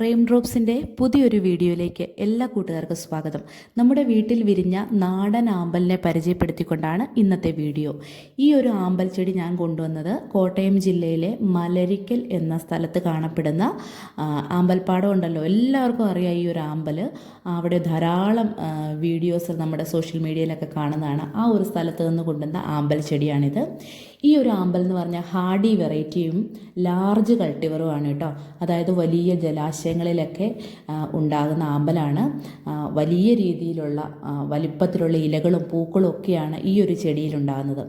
Rain ഡ്രോപ്സിന്റെ പുതിയൊരു വീഡിയോയിലേക്ക് എല്ലാ കൂട്ടുകാർക്കും സ്വാഗതം. നമ്മുടെ വീട്ടിൽ വിരിഞ്ഞ നാടൻ ആമ്പലിനെ പരിചയപ്പെടുത്തിക്കൊണ്ടാണ് ഇന്നത്തെ വീഡിയോ. ഈ ഒരു ആമ്പൽ ചെടി ഞാൻ കൊണ്ടുവന്നത് കോട്ടയം ജില്ലയിലെ മലരിക്കൽ എന്ന സ്ഥലത്ത് കാണപ്പെടുന്ന ആമ്പൽപ്പാടം ഉണ്ടല്ലോ. എല്ലാവർക്കും അറിയാം ഈ ഒരു ആമ്പൽ അവിടെ ധാരാളം വീഡിയോസ് നമ്മുടെ സോഷ്യൽ മീഡിയയിലൊക്കെ കാണുന്നതാണ്. ആ ഒരു സ്ഥലത്ത് നിന്ന് കൊണ്ടുവന്ന ആമ്പൽ ചെടിയാണിത്. ഈ ഒരു ആമ്പൽ എന്ന് പറഞ്ഞാൽ ഹാർഡി വെറൈറ്റിയും ലാർജ് കൾട്ടിവറുമാണ് കേട്ടോ. അതായത് വലിയ ജലാശയങ്ങളിലൊക്കെ ആ, ഉണ്ടാകുന്ന ആമ്പലാണ്. വലിയ രീതിയിലുള്ള വലിപ്പത്തിലുള്ള ഇലകളും പൂക്കളും ഒക്കെയാണ് ഈ ഒരു ചെടിയിൽ ഉണ്ടാകുന്നത്.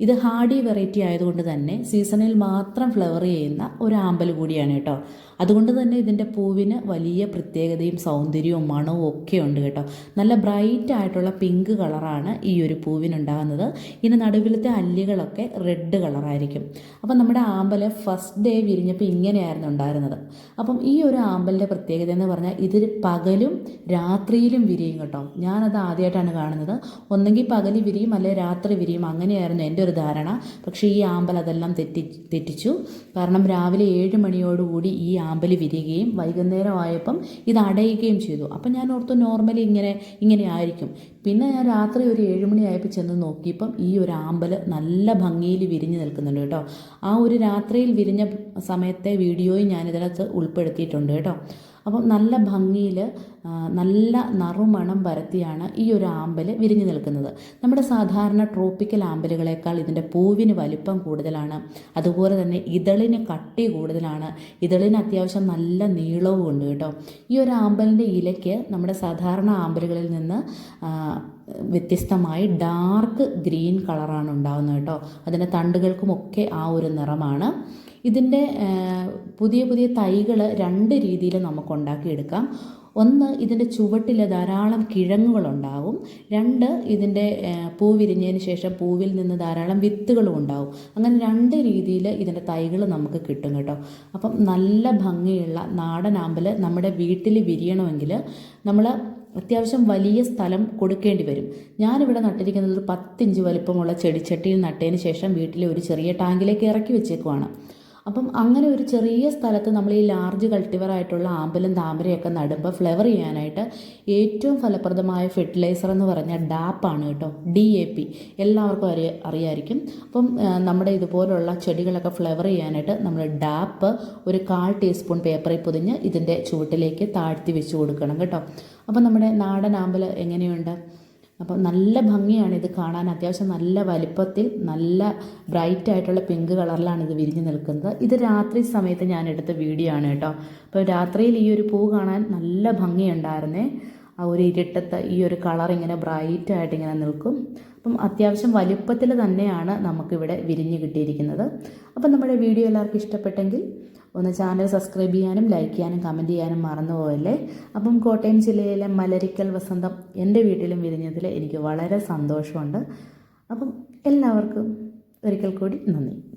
ഇത് ഹാർഡി വെറൈറ്റി ആയതുകൊണ്ട് തന്നെ സീസണിൽ മാത്രം ഫ്ലവർ ചെയ്യുന്ന ഒരു ആമ്പൽ കൂടിയാണ് കേട്ടോ. അതുകൊണ്ട് തന്നെ ഇതിന്റെ പൂവിന് വലിയ പ്രത്യേകതയും സൗന്ദര്യവും മണവും ഒക്കെ ഉണ്ട് കേട്ടോ. നല്ല ബ്രൈറ്റ് ആയിട്ടുള്ള പിങ്ക് കളറാണ് ഈ ഒരു പൂവിനുണ്ടാകുന്നത്. ഇതിന് നടുവിലത്തെ അല്ലികളൊക്കെ റെഡ് കളറായിരിക്കും. അപ്പം നമ്മുടെ ആമ്പൽ ഫസ്റ്റ് ഡേ വിരിഞ്ഞപ്പോൾ ഇങ്ങനെയായിരുന്നു ഉണ്ടായിരുന്നത്. അപ്പം ഈ ഒരു ആമ്പലിന്റെ പ്രത്യേകത എന്ന് പറഞ്ഞാൽ ഇത് പകലും രാത്രിയിലും വിരിയും കേട്ടോ. ഞാനത് ആദ്യമായിട്ടാണ് കാണുന്നത്. ഒന്നെങ്കിൽ പകൽ വിരിയും അല്ലെങ്കിൽ രാത്രി വിരിയും അങ്ങനെയായിരുന്നു എന്റെ ഒരു ധാരണ. പക്ഷേ ഈ ആമ്പൽ അതെല്ലാം തെറ്റി തെറ്റിച്ചു. കാരണം രാവിലെ ഏഴ് മണിയോടുകൂടി ഈ ആമ്പൽ വിരിയുകയും വൈകുന്നേരം ആയപ്പം ഇത് അടയുകയും ചെയ്തു. അപ്പം ഞാൻ ഓർത്തു നോർമലി ഇങ്ങനെ ഇങ്ങനെ ആയിരിക്കും. പിന്നെ ഞാൻ രാത്രി ഒരു ഏഴ് മണി ആയപ്പോൾ ചെന്ന് നോക്കിയപ്പം ഈ ഒരു ആമ്പൽ നല്ല ഭംഗിയിൽ വിരിഞ്ഞ് നിൽക്കുന്നുണ്ട് കേട്ടോ. ആ ഒരു രാത്രിയിൽ വിരിഞ്ഞ സമയത്തെ വീഡിയോയും ഞാനിതിനകത്ത് ഉൾപ്പെടുത്തിയിട്ടുണ്ട് കേട്ടോ. അപ്പം നല്ല ഭംഗിയിൽ നല്ല നറുമണം പരത്തിയാണ് ഈ ഒരു ആമ്പൽ വിരിഞ്ഞു നിൽക്കുന്നത്. നമ്മുടെ സാധാരണ ട്രോപ്പിക്കൽ ആമ്പലുകളേക്കാൾ ഇതിന്റെ പൂവിന് വലിപ്പം കൂടുതലാണ്. അതുപോലെ തന്നെ ഇതളിന് കട്ടി കൂടുതലാണ്. ഇതളിന് അത്യാവശ്യം നല്ല നീളവും ഉണ്ട് കേട്ടോ. ഈ ഒരു ആമ്പലിന്റെ ഇലയ്ക്ക് നമ്മുടെ സാധാരണ ആമ്പലുകളിൽ നിന്ന് വ്യത്യസ്തമായി ഡാർക്ക് ഗ്രീൻ കളറാണ് ഉണ്ടാകുന്നത് കേട്ടോ. അതിന്റെ തണ്ടുകൾക്കുമൊക്കെ ആ ഒരു നിറമാണ്. ഇതിന്റെ പുതിയ പുതിയ തൈകൾ രണ്ട് രീതിയിൽ നമുക്ക് ഉണ്ടാക്കിയെടുക്കാം ഒന്ന് ഇതിന്റെ ചുവട്ടിൽ ധാരാളം കിഴങ്ങുകളുണ്ടാവും. രണ്ട് ഇതിന്റെ പൂ വിരിഞ്ഞതിന് ശേഷം പൂവിൽ നിന്ന് ധാരാളം വിത്തുകളും ഉണ്ടാവും. അങ്ങനെ രണ്ട് രീതിയിൽ ഇതിന്റെ തൈകൾ നമുക്ക് കിട്ടും കേട്ടോ. അപ്പം നല്ല ഭംഗിയുള്ള നാടൻ ആമ്പൽ നമ്മുടെ വീട്ടിൽ വിരിയണമെങ്കിൽ നമ്മൾ അത്യാവശ്യം വലിയ സ്ഥലം കൊടുക്കേണ്ടി വരും. ഞാനിവിടെ നട്ടിരിക്കുന്നത് ഒരു പത്തിഞ്ച് വലിപ്പമുള്ള ചെടിച്ചട്ടിയിൽ നട്ടതിന് ശേഷം വീട്ടിലെ ഒരു ചെറിയ ടാങ്കിലേക്ക് ഇറക്കി വെച്ചേക്കുവാണ്. അപ്പം അങ്ങനെ ഒരു ചെറിയ സ്ഥലത്ത് നമ്മൾ ഈ ലാർജ് കൾട്ടിവർ ആയിട്ടുള്ള ആമ്പലും താമരയൊക്കെ നടുമ്പോൾ ഫ്ലവർ ചെയ്യാനായിട്ട് ഏറ്റവും ഫലപ്രദമായ ഫെർട്ടിലൈസർ എന്ന് പറഞ്ഞാൽ ഡാപ്പാണ് കേട്ടോ. ഡി എ പി എല്ലാവർക്കും അറിയ അറിയായിരിക്കും. അപ്പം നമ്മുടെ ഇതുപോലുള്ള ചെടികളൊക്കെ ഫ്ലവർ ചെയ്യാനായിട്ട് നമ്മൾ ഡാപ്പ് ഒരു കാൽ ടീസ്പൂൺ പേപ്പറിൽ പൊതിഞ്ഞ് ഇതിന്റെ ചുവട്ടിലേക്ക് താഴ്ത്തി വെച്ച് കൊടുക്കണം കേട്ടോ. അപ്പം നമ്മുടെ നാടൻ ആമ്പൽ എങ്ങനെയുണ്ട്? അപ്പം നല്ല ഭംഗിയാണ് ഇത് കാണാൻ. അത്യാവശ്യം നല്ല വലിപ്പത്തിൽ നല്ല ബ്രൈറ്റ് ആയിട്ടുള്ള പിങ്ക് കളറിലാണ് ഇത് വിരിഞ്ഞ് നിൽക്കുന്നത്. ഇത് രാത്രി സമയത്ത് ഞാൻ എടുത്ത വീഡിയോ ആണ് കേട്ടോ. അപ്പോൾ രാത്രിയിൽ ഈ ഒരു പൂ കാണാൻ നല്ല ഭംഗിയുണ്ടായിരുന്നേ. ആ ഒരു ഇരുട്ടത്ത് ഈ ഒരു കളർ ഇങ്ങനെ ബ്രൈറ്റ് ആയിട്ട് ഇങ്ങനെ നിൽക്കും. അപ്പം അത്യാവശ്യം വലിപ്പത്തിൽ തന്നെയാണ് നമുക്കിവിടെ വിരിഞ്ഞ് കിട്ടിയിരിക്കുന്നത്. അപ്പം നമ്മുടെ വീഡിയോ എല്ലാവർക്കും ഇഷ്ടപ്പെട്ടെങ്കിൽ ഒന്ന് ചാനൽ സബ്സ്ക്രൈബ് ചെയ്യാനും ലൈക്ക് ചെയ്യാനും കമന്റ് ചെയ്യാനും മറന്നു പോകല്ലേ അപ്പം കോട്ടയം ജില്ലയിലെ മലരിക്കൽ വസന്തം എന്റെ വീട്ടിലും വിരിഞ്ഞതിൽ എനിക്ക് വളരെ സന്തോഷമുണ്ട്. അപ്പം എല്ലാവർക്കും ഒരിക്കൽ കൂടി നന്ദി.